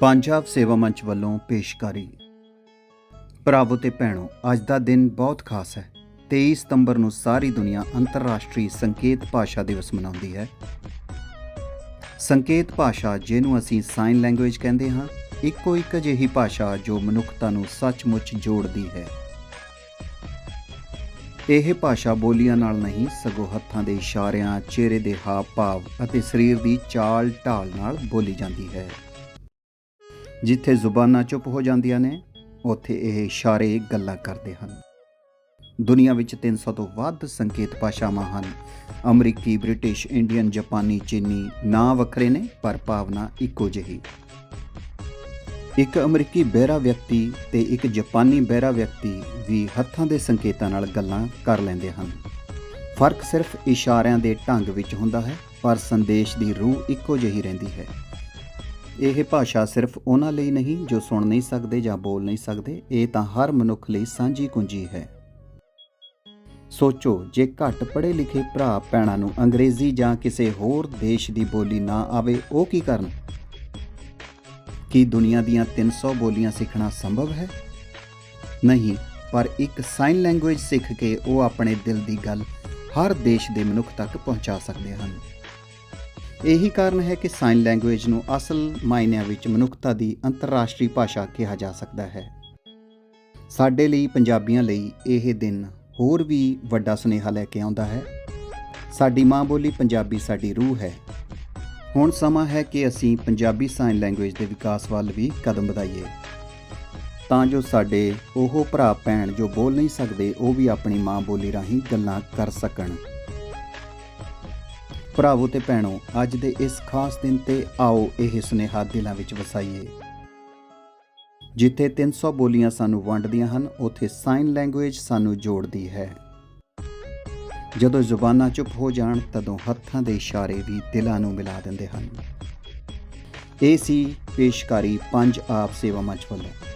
ਪੰਜਾਬ ਸੇਵਾ ਮੰਚ ਵੱਲੋਂ ਪੇਸ਼ਕਾਰੀ। ਭਰਾਵੋ ਤੇ ਭੈਣੋ, ਅੱਜ ਦਾ ਦਿਨ ਬਹੁਤ ਖਾਸ ਹੈ। 23 ਸਤੰਬਰ ਨੂੰ ਸਾਰੀ ਦੁਨੀਆ ਅੰਤਰਰਾਸ਼ਟਰੀ ਸੰਕੇਤ ਭਾਸ਼ਾ ਦਿਵਸ ਮਨਾਉਂਦੀ ਹੈ। ਸੰਕੇਤ ਭਾਸ਼ਾ ਜਿਹਨੂੰ ਅਸੀਂ ਸਾਈਨ ਲੈਂਗੁਏਜ ਕਹਿੰਦੇ ਹਾਂ, ਇੱਕੋ ਇੱਕ ਅਜਿਹੀ ਭਾਸ਼ਾ ਜੋ ਮਨੁੱਖਤਾ ਨੂੰ ਸੱਚਮੁੱਚ ਜੋੜਦੀ ਹੈ। ਇਹ ਭਾਸ਼ਾ ਬੋਲੀਆਂ ਨਾਲ ਨਹੀਂ, ਸਗੋਂ ਹੱਥਾਂ ਦੇ ਇਸ਼ਾਰਿਆਂ, ਚਿਹਰੇ ਦੇ ਹਾਵ ਭਾਵ ਅਤੇ ਸਰੀਰ ਦੀ ਚਾਲ ਢਾਲ ਨਾਲ ਬੋਲੀ ਜਾਂਦੀ ਹੈ। ਜਿੱਥੇ ਜ਼ੁਬਾਨਾਂ ਚੁੱਪ ਹੋ ਜਾਂਦੀਆਂ ਨੇ, ਉੱਥੇ ਇਹ ਇਸ਼ਾਰੇ ਗੱਲਾਂ ਕਰਦੇ ਹਨ। ਦੁਨੀਆ ਵਿੱਚ 300 ਤੋਂ ਵੱਧ ਸੰਕੇਤ ਭਾਸ਼ਾਵਾਂ ਹਨ। ਅਮਰੀਕੀ, ਬ੍ਰਿਟਿਸ਼, ਇੰਡੀਅਨ, ਜਾਪਾਨੀ, ਚੀਨੀ, ਨਾਂ ਵੱਖਰੇ ਨੇ, ਪਰ ਭਾਵਨਾ ਇੱਕੋ ਜਿਹੀ। ਇੱਕ ਅਮਰੀਕੀ ਬਹਿਰਾ ਵਿਅਕਤੀ ਤੇ ਇੱਕ ਜਾਪਾਨੀ ਬਹਿਰਾ ਵਿਅਕਤੀ ਵੀ ਹੱਥਾਂ ਦੇ ਸੰਕੇਤਾਂ ਨਾਲ ਗੱਲਾਂ ਕਰ ਲੈਂਦੇ ਹਨ। ਫ਼ਰਕ ਸਿਰਫ ਇਸ਼ਾਰਿਆਂ ਦੇ ਢੰਗ ਵਿੱਚ ਹੁੰਦਾ ਹੈ, ਪਰ ਸੰਦੇਸ਼ ਦੀ ਰੂਹ ਇੱਕੋ ਜਿਹੀ ਰਹਿੰਦੀ ਹੈ। ਇਹ ਭਾਸ਼ਾ ਸਿਰਫ ਉਹਨਾਂ ਲਈ ਨਹੀਂ ਜੋ ਸੁਣ ਨਹੀਂ ਸਕਦੇ ਜਾਂ ਬੋਲ ਨਹੀਂ ਸਕਦੇ, ਇਹ ਤਾਂ ਹਰ ਮਨੁੱਖ ਲਈ ਸਾਂਝੀ ਕੁੰਜੀ ਹੈ। ਸੋਚੋ, ਜੇ ਘੱਟ ਪੜ੍ਹੇ ਲਿਖੇ ਭਰਾ ਭੈਣਾਂ ਨੂੰ ਅੰਗਰੇਜ਼ੀ ਜਾਂ ਕਿਸੇ ਹੋਰ ਦੇਸ਼ ਦੀ ਬੋਲੀ ਨਾ ਆਵੇ, ਉਹ ਕੀ ਕਰਨ? ਕੀ ਦੁਨੀਆ ਦੀਆਂ 300 ਬੋਲੀਆਂ ਸਿੱਖਣਾ ਸੰਭਵ ਹੈ? ਨਹੀਂ, ਪਰ ਇੱਕ ਸਾਈਨ ਲੈਂਗੁਏਜ ਸਿੱਖ ਕੇ ਉਹ ਆਪਣੇ ਦਿਲ ਦੀ ਗੱਲ ਹਰ ਦੇਸ਼ ਦੇ ਮਨੁੱਖ ਤੱਕ ਪਹੁੰਚਾ ਸਕਦੇ ਹਨ। ਇਹੀ ਕਾਰਨ ਹੈ ਕਿ ਸਾਈਨ ਲੈਂਗੁਏਜ ਨੂੰ ਅਸਲ ਮਾਇਨਿਆਂ ਵਿੱਚ ਮਨੁੱਖਤਾ ਦੀ ਅੰਤਰਰਾਸ਼ਟਰੀ ਭਾਸ਼ਾ ਕਿਹਾ ਜਾ ਸਕਦਾ ਹੈ। ਸਾਡੇ ਲਈ ਪੰਜਾਬੀਆਂ ਲਈ ਇਹ ਦਿਨ ਹੋਰ ਵੀ ਵੱਡਾ ਸੁਨੇਹਾ ਲੈ ਕੇ ਆਉਂਦਾ ਹੈ। ਸਾਡੀ ਮਾਂ ਬੋਲੀ ਪੰਜਾਬੀ ਸਾਡੀ ਰੂਹ ਹੈ। ਹੁਣ ਸਮਾਂ ਹੈ ਕਿ ਅਸੀਂ ਪੰਜਾਬੀ ਸਾਈਨ ਲੈਂਗੁਏਜ ਦੇ ਵਿਕਾਸ ਵੱਲ ਵੀ ਕਦਮ ਵਧਾਈਏ। ਤਾਂ ਜੋ ਸਾਡੇ ਉਹ ਭਰਾ ਭੈਣ ਜੋ ਬੋਲ ਨਹੀਂ ਸਕਦੇ, ਉਹ ਵੀ ਆਪਣੀ ਮਾਂ ਬੋਲੀ ਰਾਹੀਂ ਗੱਲਾਂ ਕਰ ਸਕਣ। ਭਰਾਵੋ ਤੇ ਭੈਣੋ, ਅੱਜ ਦੇ ਇਸ ਖਾਸ ਦਿਨ ਤੇ ਆਓ ਇਹ ਸੁਨੇਹਾ ਦਿਲਾਂ ਵਿੱਚ ਵਸਾਈਏ। ਜਿੱਥੇ 300 ਬੋਲੀਆਂ ਸਾਨੂੰ ਵੰਡਦੀਆਂ ਹਨ, ਉੱਥੇ ਸਾਈਨ ਲੈਂਗੁਏਜ ਸਾਨੂੰ ਜੋੜਦੀ ਹੈ। ਜਦੋਂ ਜ਼ੁਬਾਨਾਂ ਚੁੱਪ ਹੋ ਜਾਣ, ਤਦੋਂ ਹੱਥਾਂ ਦੇ ਇਸ਼ਾਰੇ ਵੀ ਦਿਲਾਂ ਨੂੰ ਮਿਲਾ ਦਿੰਦੇ ਹਨ। ਇਹ ਸੀ ਪੇਸ਼ਕਾਰੀ ਪੰਜ ਆਪ ਸੇਵਾ ਮੰਚ ਵੱਲੋਂ।